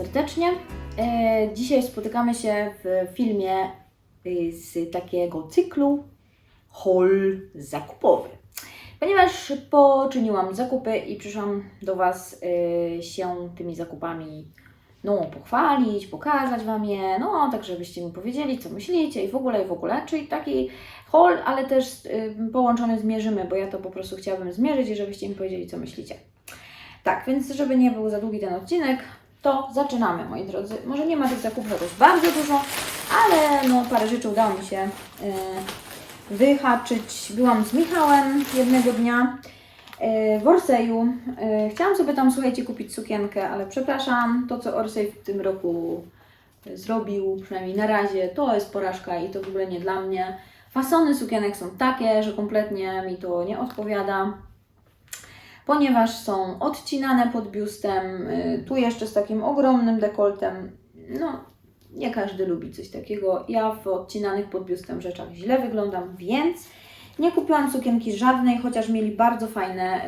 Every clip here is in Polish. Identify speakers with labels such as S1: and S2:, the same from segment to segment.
S1: serdecznie. E, dzisiaj spotykamy się w filmie y, z takiego cyklu haul zakupowy. Ponieważ poczyniłam zakupy i przyszłam do Was y, się tymi zakupami no, pochwalić, pokazać Wam je, no, tak żebyście mi powiedzieli, co myślicie i w ogóle, i w ogóle. Czyli taki haul, ale też połączony z mierzymy, bo ja to po prostu chciałabym zmierzyć i żebyście mi powiedzieli, co myślicie. Tak, więc żeby nie był za długi ten odcinek, to zaczynamy, moi drodzy. Może nie ma tych zakupów jakoś bardzo dużo, ale no, parę rzeczy udało mi się y, wyhaczyć. Byłam z Michałem jednego dnia y, w Orseju. Y, chciałam sobie tam, słuchajcie, kupić sukienkę, ale przepraszam, to co Orsej w tym roku zrobił, przynajmniej na razie, to jest porażka i to w ogóle nie dla mnie. Fasony sukienek są takie, że kompletnie mi to nie odpowiada ponieważ są odcinane pod biustem, y, tu jeszcze z takim ogromnym dekoltem. No, nie każdy lubi coś takiego. Ja w odcinanych pod biustem rzeczach źle wyglądam, więc nie kupiłam sukienki żadnej, chociaż mieli bardzo fajne,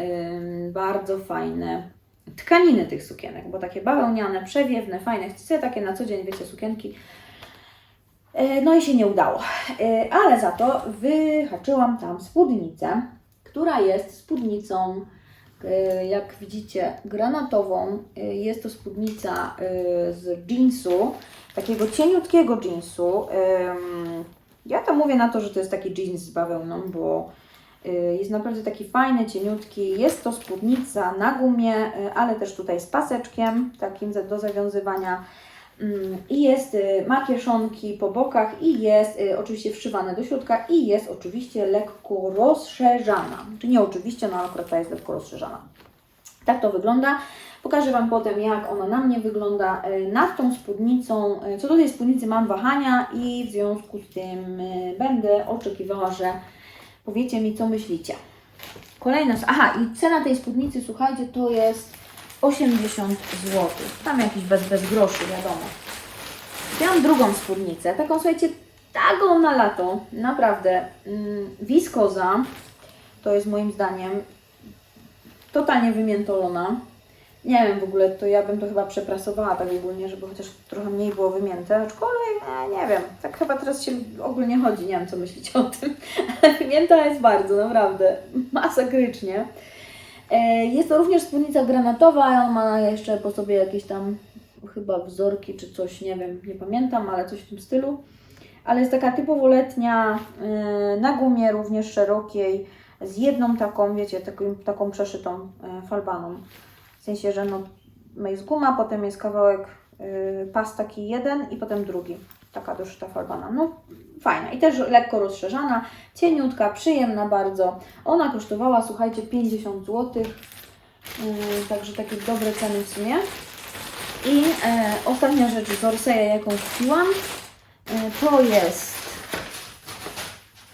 S1: bardzo fajne tkaniny tych sukienek, bo takie bawełniane, przewiewne, fajne. Chcę takie na co dzień, wiecie, sukienki. E, No i się nie udało. E, Ale za to wyhaczyłam tam spódnicę, która jest spódnicą jak widzicie, granatową. E, Jest to spódnica e, z jeansu, takiego cieniutkiego jeansu. Ja to mówię na to, że to jest taki jeans z bawełną, bo jest naprawdę taki fajny, cieniutki. Jest to spódnica na gumie, ale też tutaj z paseczkiem takim do zawiązywania. Mm, I jest, y, ma kieszonki po bokach i jest y, oczywiście wszywane do środka i jest oczywiście lekko rozszerzana. Czy nie oczywiście, no akurat ta jest lekko rozszerzana. Tak to wygląda. Pokażę Wam potem, jak ona na mnie wygląda. Y, Nad tą spódnicą, co do tej spódnicy mam wahania i w związku z tym będę oczekiwała, że powiecie mi, co myślicie. Kolejna, aha i cena tej spódnicy, słuchajcie, to jest 80 zł. Tam jakiś bez, bez groszy, wiadomo. Miałam drugą spódnicę, taką słuchajcie, taką na lato, naprawdę. Mm, wiskoza, to jest moim zdaniem totalnie wymiętolona. Nie wiem w ogóle, to ja bym to chyba przeprasowała tak ogólnie, żeby chociaż trochę mniej było wymięte, aczkolwiek e, nie wiem, tak chyba teraz się ogólnie chodzi, nie wiem co myślicie o tym, ale wymięta jest bardzo, naprawdę, masakrycznie. E, Jest to również spódnica granatowa, ona ma jeszcze po sobie jakieś tam chyba wzorki czy coś, nie wiem, nie pamiętam, ale coś w tym stylu. Ale jest taka typowo letnia, e, na gumie również szerokiej, z jedną taką, wiecie, taką, taką przeszytą e, falbaną. W sensie, że no, jest guma, potem jest kawałek pas taki jeden i potem drugi. Taka doszyta falbana. No fajna i też lekko rozszerzana, cieniutka, przyjemna bardzo. Ona kosztowała, słuchajcie, 50 zł. Yy, także takie dobre ceny w sumie. I e, ostatnia rzecz z Orseja, jaką kupiłam, e, to jest.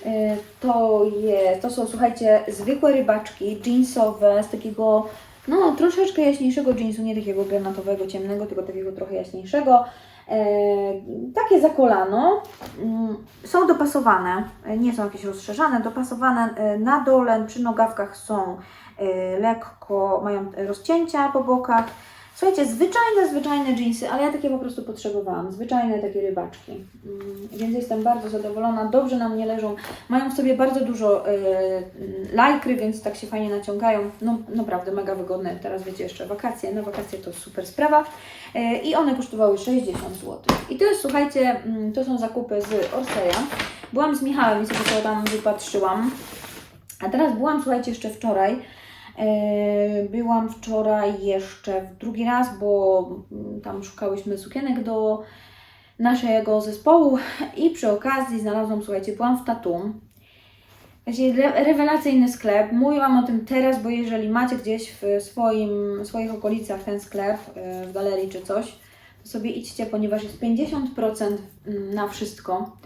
S1: e, To, jest, to są, słuchajcie, zwykłe rybaczki jeansowe z takiego, no, troszeczkę jaśniejszego jeansu, nie takiego granatowego, ciemnego, tylko takiego trochę jaśniejszego. E, takie za kolano. Mm, Są dopasowane, e, nie są jakieś rozszerzane, dopasowane e, na dole, przy nogawkach są lekko, mają rozcięcia po bokach. Słuchajcie, zwyczajne, zwyczajne jeansy, ale ja takie po prostu potrzebowałam. Zwyczajne takie rybaczki. Mm, Więc jestem bardzo zadowolona. Dobrze na mnie leżą. Mają w sobie bardzo dużo e, lajkry, więc tak się fajnie naciągają. No naprawdę mega wygodne. Teraz wiecie jeszcze wakacje. Na wakacje to super sprawa. E, I one kosztowały 60 zł. I to jest, słuchajcie, mm, to są zakupy z Orseja. Byłam z Michałem i sobie to tam wypatrzyłam. A teraz byłam, słuchajcie, jeszcze wczoraj. E, Byłam wczoraj jeszcze drugi raz, bo mm, tam szukałyśmy sukienek do naszego zespołu i przy okazji znalazłam, słuchajcie, byłam w Tatum. Właśnie re- rewelacyjny sklep. Mówię Wam o tym teraz, bo jeżeli macie gdzieś w swoim, swoich okolicach ten sklep, e, w galerii czy coś, to sobie idźcie, ponieważ jest 50% na wszystko.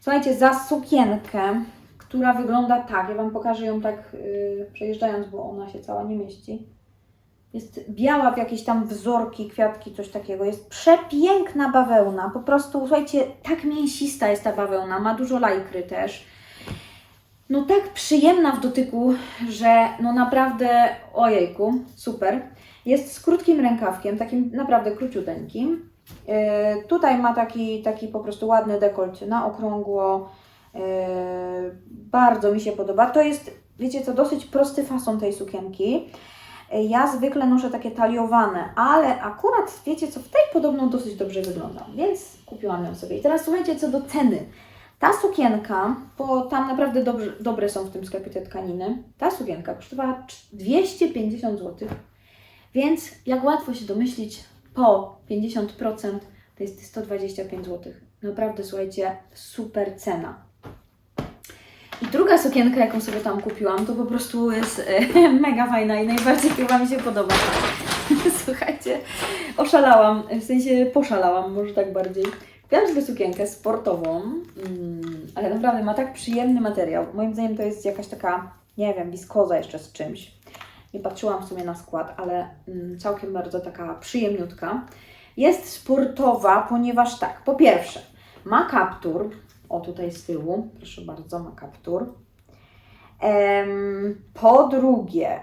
S1: Słuchajcie, za sukienkę, która wygląda tak, ja Wam pokażę ją tak yy, przejeżdżając, bo ona się cała nie mieści. Jest biała w jakieś tam wzorki, kwiatki, coś takiego. Jest przepiękna bawełna. Po prostu, słuchajcie, tak mięsista jest ta bawełna. Ma dużo lajkry też. No tak przyjemna w dotyku, że no naprawdę, ojejku, super. Jest z krótkim rękawkiem, takim naprawdę króciuteńkim. E, tutaj ma taki, taki po prostu ładny dekolt na okrągło. E, bardzo mi się podoba. To jest, wiecie co, dosyć prosty fason tej sukienki. E, Ja zwykle noszę takie taliowane, ale akurat wiecie co, w tej podobno dosyć dobrze wygląda, więc kupiłam ją sobie. I teraz słuchajcie co do ceny. Ta sukienka, bo tam naprawdę dobrze, dobre są w tym sklepie te tkaniny, ta sukienka kosztowała 250 zł, więc jak łatwo się domyślić, po 50% to jest 125 zł. Naprawdę słuchajcie, super cena. I druga sukienka, jaką sobie tam kupiłam, to po prostu jest e, mega fajna i najbardziej chyba mi się podoba. Słuchajcie, oszalałam, w sensie poszalałam, może tak bardziej. Kupiłam sobie sukienkę sportową, mm, ale naprawdę ma tak przyjemny materiał. Moim zdaniem to jest jakaś taka, nie wiem, wiskoza jeszcze z czymś. Nie patrzyłam w sumie na skład, ale mm, całkiem bardzo taka przyjemniutka. Jest sportowa, ponieważ tak, po pierwsze, ma kaptur, o tutaj z tyłu, proszę bardzo, ma kaptur. Po drugie,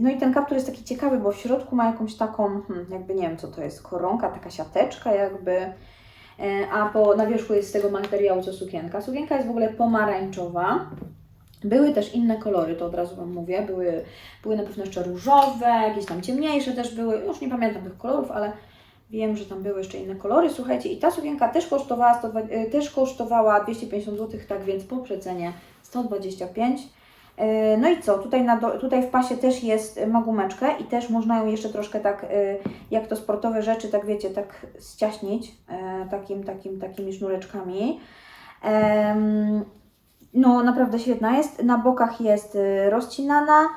S1: no i ten kaptur jest taki ciekawy, bo w środku ma jakąś taką, hmm, jakby nie wiem co to jest, koronka, taka siateczka jakby, e, a po, na wierzchu jest z tego materiału co sukienka. Sukienka jest w ogóle pomarańczowa. Były też inne kolory, to od razu Wam mówię. Były, były na pewno jeszcze różowe, jakieś tam ciemniejsze też były. Już nie pamiętam tych kolorów, ale wiem, że tam były jeszcze inne kolory. Słuchajcie, i ta sukienka też kosztowała, 120, e, też kosztowała 250 zł, tak więc po przecenie 125 E, No i co? Tutaj, do, tutaj w pasie też jest, e, ma gumeczkę i też można ją jeszcze troszkę tak, e, jak to sportowe rzeczy, tak wiecie, tak ściaśnić takim, takim, takimi sznureczkami. No, naprawdę świetna jest. Na bokach jest rozcinana,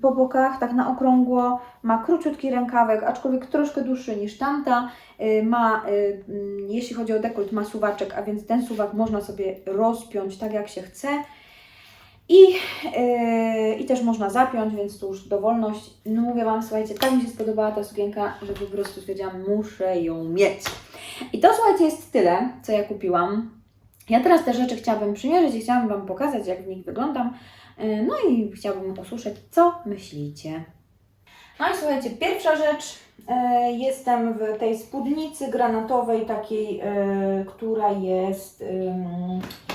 S1: po bokach, tak na okrągło. Ma króciutki rękawek, aczkolwiek troszkę dłuższy niż tamta. E, Ma, e, mm, jeśli chodzi o dekolt, ma suwaczek, a więc ten suwak można sobie rozpiąć tak jak się chce. I, yy, I też można zapiąć, więc tu już dowolność. No mówię Wam, słuchajcie, tak mi się spodobała ta sukienka, że po prostu stwierdziłam, muszę ją mieć. I to słuchajcie jest tyle, co ja kupiłam. Ja teraz te rzeczy chciałabym przymierzyć i chciałabym Wam pokazać, jak w nich wyglądam. Yy, No i chciałabym usłyszeć, co myślicie. No i słuchajcie, pierwsza rzecz, e, jestem w tej spódnicy granatowej, takiej, e, która jest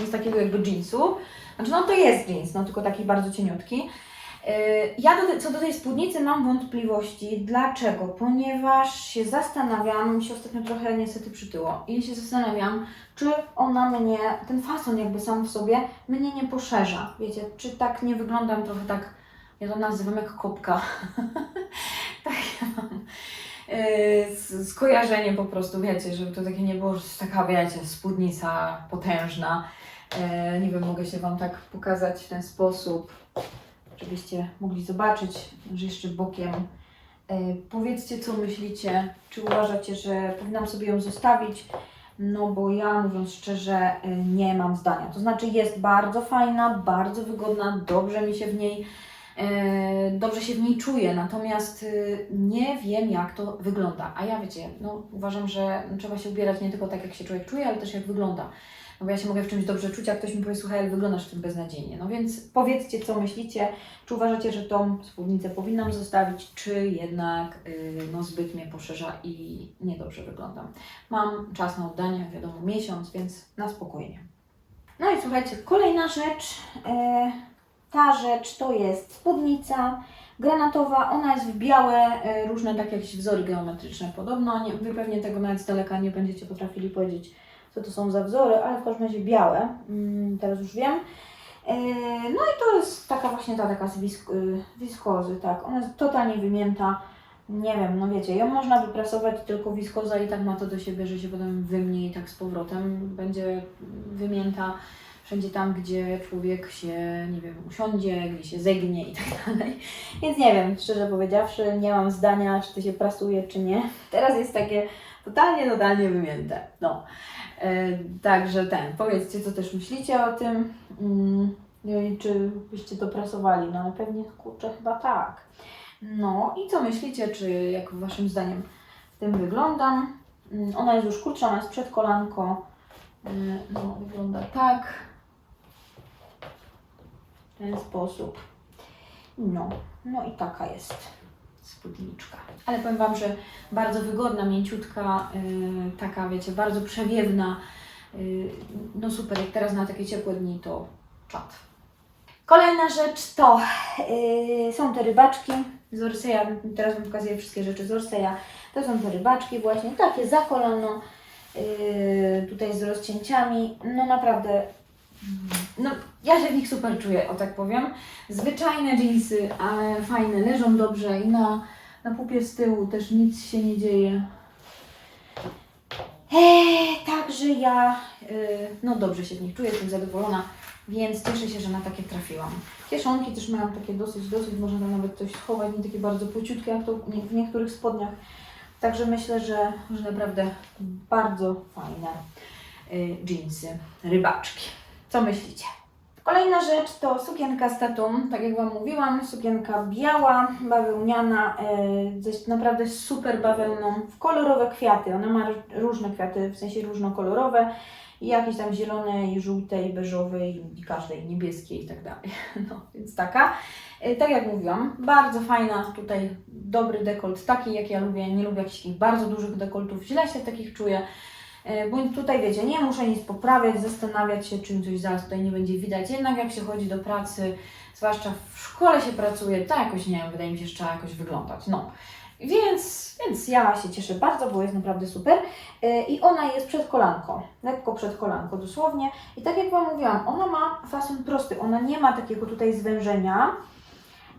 S1: z takiego jakby jeansu. Znaczy, no to jest jeans, no tylko taki bardzo cieniutki. E, Ja do, co do tej spódnicy mam wątpliwości. Dlaczego? Ponieważ się zastanawiam, mi się ostatnio trochę niestety przytyło i się zastanawiam, czy ona mnie, ten fason jakby sam w sobie, mnie nie poszerza. Wiecie, czy tak nie wyglądam trochę tak, ja to nazywam jak kopka. tak ja mam yy, skojarzenie po prostu, wiecie, żeby to takie nie było, że taka, wiecie, spódnica potężna. E, nie wiem, mogę się Wam tak pokazać w ten sposób, żebyście mogli zobaczyć, że jeszcze bokiem. E, powiedzcie, co myślicie, czy uważacie, że powinnam sobie ją zostawić, no bo ja mówiąc szczerze e, nie mam zdania. To znaczy jest bardzo fajna, bardzo wygodna, dobrze mi się w niej dobrze się w niej czuję, natomiast y, nie wiem jak to wygląda. A ja wiecie, no uważam, że trzeba się ubierać nie tylko tak jak się człowiek czuje, ale też jak wygląda. No bo ja się mogę w czymś dobrze czuć, a ktoś mi powie, słuchaj, ale wyglądasz w tym beznadziejnie. No więc powiedzcie, co myślicie. Czy uważacie, że tą spódnicę powinnam zostawić, czy jednak y, no, zbyt mnie poszerza i niedobrze wyglądam. Mam czas na oddanie, wiadomo, miesiąc, więc na spokojnie. No i słuchajcie, kolejna rzecz. E, ta rzecz to jest spódnica granatowa. Ona jest w białe, e, różne takie jakieś wzory geometryczne podobno. Nie, wy pewnie tego nawet z daleka nie będziecie potrafili powiedzieć, co to są za wzory, ale w każdym razie białe. Mm, teraz już wiem. E, No i to jest taka właśnie ta taka z y, wiskozy, tak. Ona jest totalnie wymięta. Nie wiem, no wiecie, ją można wyprasować tylko wiskoza i tak ma to do siebie, że się potem wymnie i tak z powrotem będzie wymięta wszędzie tam, gdzie człowiek się, nie wiem, usiądzie, gdzie się zegnie i tak dalej. Więc nie wiem, szczerze powiedziawszy, nie mam zdania, czy to się prasuje, czy nie. Teraz jest takie totalnie, totalnie wymięte. No. E, także ten, powiedzcie, co też myślicie o tym. No i czy byście to prasowali? No ale pewnie, kurczę, chyba tak. No i co myślicie, czy jak waszym zdaniem w tym wyglądam? Mm, Ona jest już krótsza, ona jest przed kolanko. Mm, No, wygląda tak. W ten sposób. No, no i taka jest spódniczka. Ale powiem Wam, że bardzo wygodna, mięciutka, yy, taka wiecie, bardzo przewiewna. Yy, no super, jak teraz na takie ciepłe dni to czad. Kolejna rzecz to yy, są te rybaczki z Orseja. Teraz Wam pokazuję wszystkie rzeczy z Orseja. To są te rybaczki właśnie, takie za kolano, yy, tutaj z rozcięciami. No naprawdę, no ja się w nich super czuję, o tak powiem. Zwyczajne jeansy, ale fajne, leżą dobrze i na, na pupie z tyłu też nic się nie dzieje. Eee, także ja yy, no dobrze się w nich czuję, jestem zadowolona, więc cieszę się, że na takie trafiłam. Kieszonki też mają takie dosyć, dosyć, można tam nawet coś schować, nie takie bardzo płciutkie jak to w niektórych spodniach. Także myślę, że, że naprawdę bardzo fajne y, jeansy, rybaczki. Co myślicie? Kolejna rzecz to sukienka z tatum, tak jak Wam mówiłam, sukienka biała, bawełniana, e, ze naprawdę super bawełną, w kolorowe kwiaty. Ona ma różne kwiaty, w sensie różnokolorowe, i jakieś tam zielone, i żółte, i beżowe, i każdej niebieskiej i tak dalej. No, więc taka. E, Tak jak mówiłam, bardzo fajna, tutaj dobry dekolt, taki jak ja lubię, nie lubię jakichś bardzo dużych dekoltów, źle się takich czuję. E, Bo tutaj wiecie, nie muszę nic poprawiać, zastanawiać się, czym coś zaraz tutaj nie będzie widać. Jednak jak się chodzi do pracy, zwłaszcza w szkole się pracuje, to jakoś nie wiem, wydaje mi się, że trzeba jakoś wyglądać. No. Więc, więc ja się cieszę bardzo, bo jest naprawdę super. E, I ona jest przed kolanką, lekko przed kolanką dosłownie. I tak jak Wam mówiłam, ona ma fason prosty, ona nie ma takiego tutaj zwężenia.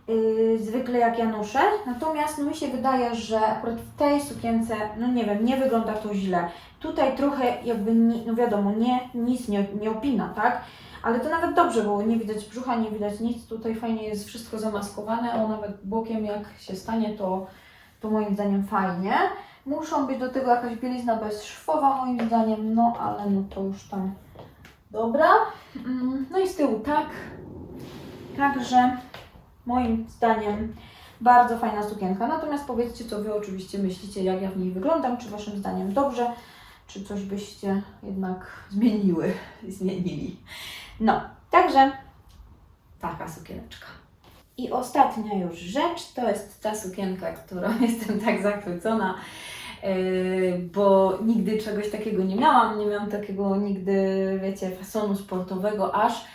S1: Yy, zwykle jak ja noszę, natomiast mi się wydaje, że akurat w tej sukience, no nie wiem, nie wygląda to źle. Tutaj trochę jakby, nie, no wiadomo, nie, nic nie, nie opina, tak? Ale to nawet dobrze, bo nie widać brzucha, nie widać nic. Tutaj fajnie jest wszystko zamaskowane, o nawet bokiem jak się stanie, to, to moim zdaniem fajnie. Muszą być do tego jakaś bielizna bezszwowa moim zdaniem, no ale no to już tam dobra. Mm, No i z tyłu tak. Także moim zdaniem bardzo fajna sukienka. Natomiast powiedzcie, co Wy oczywiście myślicie, jak ja w niej wyglądam, czy Waszym zdaniem dobrze, czy coś byście jednak zmieniły, zmienili. No, także taka sukieneczka. I ostatnia już rzecz, to jest ta sukienka, którą jestem tak zachwycona, yy, bo nigdy czegoś takiego nie miałam, nie miałam takiego nigdy, wiecie, fasonu sportowego aż.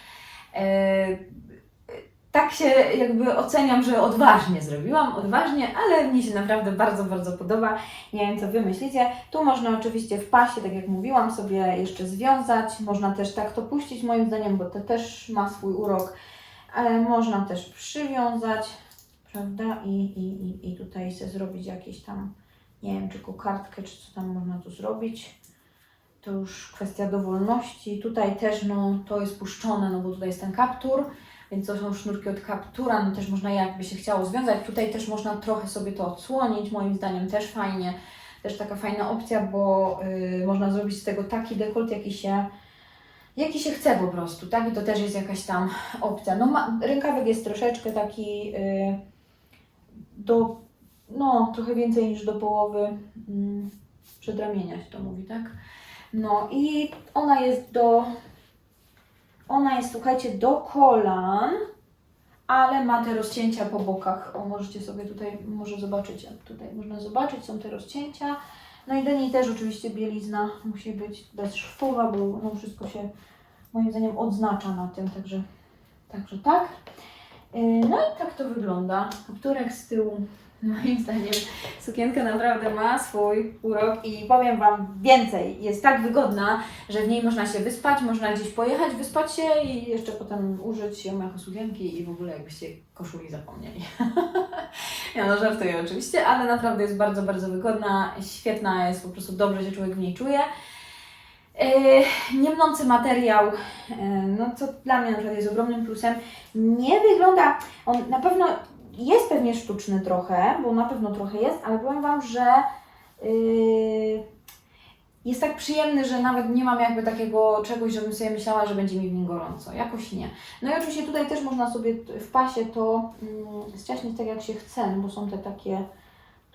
S1: Tak się jakby oceniam, że odważnie zrobiłam, odważnie, ale mnie się naprawdę bardzo, bardzo podoba. Nie wiem, co Wy myślicie. Tu można oczywiście w pasie, tak jak mówiłam, sobie jeszcze związać. Można też tak to puścić, moim zdaniem, bo to też ma swój urok. Ale można też przywiązać, prawda? I, i, i, i tutaj sobie zrobić jakieś tam, nie wiem, czy kokardkę, czy co tam można tu zrobić. To już kwestia dowolności. Tutaj też, no, to jest puszczone, no bo tutaj jest ten kaptur. Więc to są sznurki od kaptura, no też można jakby się chciało związać. Tutaj też można trochę sobie to odsłonić, moim zdaniem też fajnie. Też taka fajna opcja, bo y, można zrobić z tego taki dekolt, jaki się, jaki się chce po prostu, tak? I to też jest jakaś tam opcja. No ma, rękawek jest troszeczkę taki y, do, no trochę więcej niż do połowy mm, przedramienia się to mówi, tak? No i ona jest do ona jest, słuchajcie, do kolan, ale ma te rozcięcia po bokach. O, możecie sobie tutaj, może zobaczycie, tutaj można zobaczyć, są te rozcięcia. No i do niej też oczywiście bielizna musi być bezszwowa, bo no wszystko się moim zdaniem odznacza na tym, także, także tak. Yy, No i tak to wygląda. Kapturek z tyłu, moim zdaniem sukienka naprawdę ma swój urok i powiem Wam więcej. Jest tak wygodna, że w niej można się wyspać, można gdzieś pojechać, wyspać się i jeszcze potem użyć ją jako sukienki i w ogóle jakbyście koszuli zapomnieli. ja no żartuję oczywiście, ale naprawdę jest bardzo, bardzo wygodna, świetna, jest po prostu dobrze się człowiek w niej czuje. Yy, niemnący materiał, yy, no co dla mnie na przykład jest ogromnym plusem, nie wygląda, on na pewno jest pewnie sztuczny trochę, bo na pewno trochę jest, ale powiem Wam, że yy, jest tak przyjemny, że nawet nie mam jakby takiego czegoś, żebym sobie myślała, że będzie mi w nim gorąco. Jakoś nie. No i oczywiście tutaj też można sobie w pasie to mm, ściaśnić tak jak się chce, no bo są te takie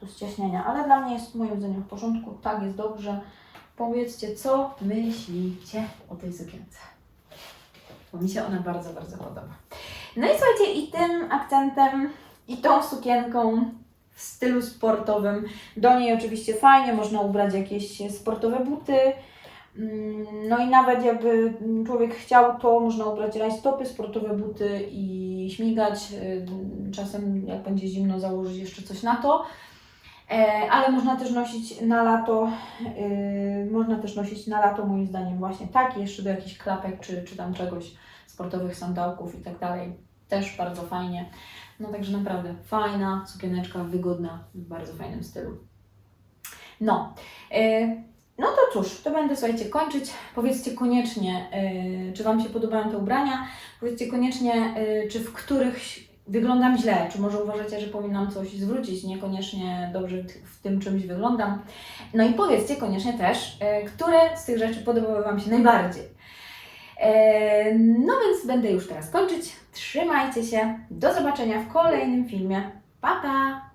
S1: do ściaśniania, ale dla mnie jest moim zdaniem w porządku, tak jest dobrze. Powiedzcie, co myślicie o tej sukience? Bo mi się ona bardzo, bardzo podoba. No i słuchajcie, i tym akcentem, i tą sukienką w stylu sportowym. Do niej oczywiście fajnie, można ubrać jakieś sportowe buty. Mm, No i nawet jakby człowiek chciał, to można ubrać rajstopy, sportowe buty i śmigać. Y, Czasem jak będzie zimno założyć jeszcze coś na to. E, Ale można też nosić na lato, y, można też nosić na lato moim zdaniem właśnie tak, jeszcze do jakichś klapek czy, czy tam czegoś, sportowych sandałków i tak dalej. Też bardzo fajnie. No także naprawdę fajna sukieneczka, wygodna, w bardzo fajnym stylu. No, e, no to cóż, to będę słuchajcie kończyć. Powiedzcie koniecznie, e, czy Wam się podobają te ubrania. Powiedzcie koniecznie, e, czy w których wyglądam źle, czy może uważacie, że powinnam coś zwrócić, niekoniecznie dobrze w- tym czymś wyglądam. No i powiedzcie koniecznie też, które z tych rzeczy podobały Wam się najbardziej. E, No więc będę już teraz kończyć. Trzymajcie się. Do zobaczenia w kolejnym filmie. Pa, pa!